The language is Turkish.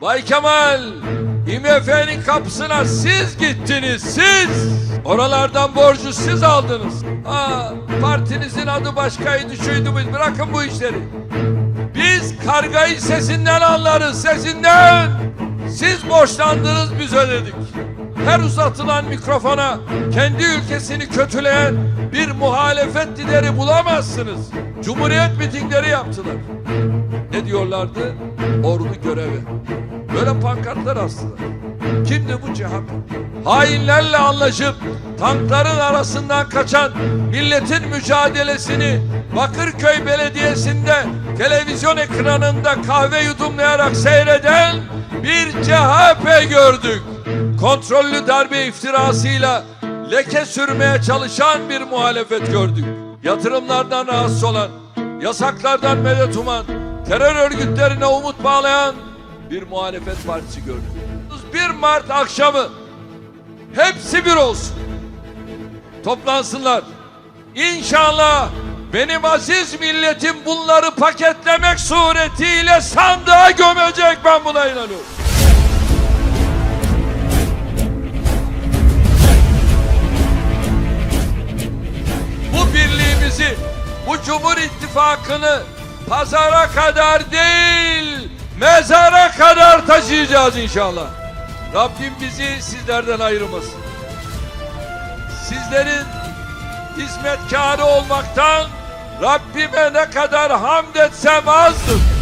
Bay Kemal, IMF'nin kapısına siz gittiniz, siz. Oralardan borcu siz aldınız. Ha, partinizin adı başkaydı, şuydu buydu. Bırakın bu işleri. Biz kargayı sesinden anlarız, sesinden. Siz borçlandınız, biz ödedik. Her uzatılan mikrofona kendi ülkesini kötüleyen bir muhalefet lideri bulamazsınız. Cumhuriyet mitingleri yaptılar. Ne diyorlardı? Ordu görevi. Böyle pankartlar astılar. Kimdi bu CHP? Hainlerle anlaşıp tankların arasından kaçan milletin mücadelesini Bakırköy Belediyesi'nde televizyon ekranında kahve yudumlayarak seyreden bir CHP gördük. Kontrollü darbe iftirasıyla leke sürmeye çalışan bir muhalefet gördük. Yatırımlardan rahatsız olan, yasaklardan medet uman, terör örgütlerine umut bağlayan bir muhalefet partisi gördük. 1 Mart akşamı hepsi bir olsun. Toplansınlar. İnşallah benim aziz milletim bunları paketlemek suretiyle sandığa gömecek ben buna inanıyorum. bu birliğimizi, bu Cumhur İttifakı'nı pazara kadar değil, mezara kadar taşıyacağız inşallah. Rabbim bizi sizlerden ayırmasın. Sizlerin hizmetkarı olmaktan Rabbime ne kadar hamd etsem azdır.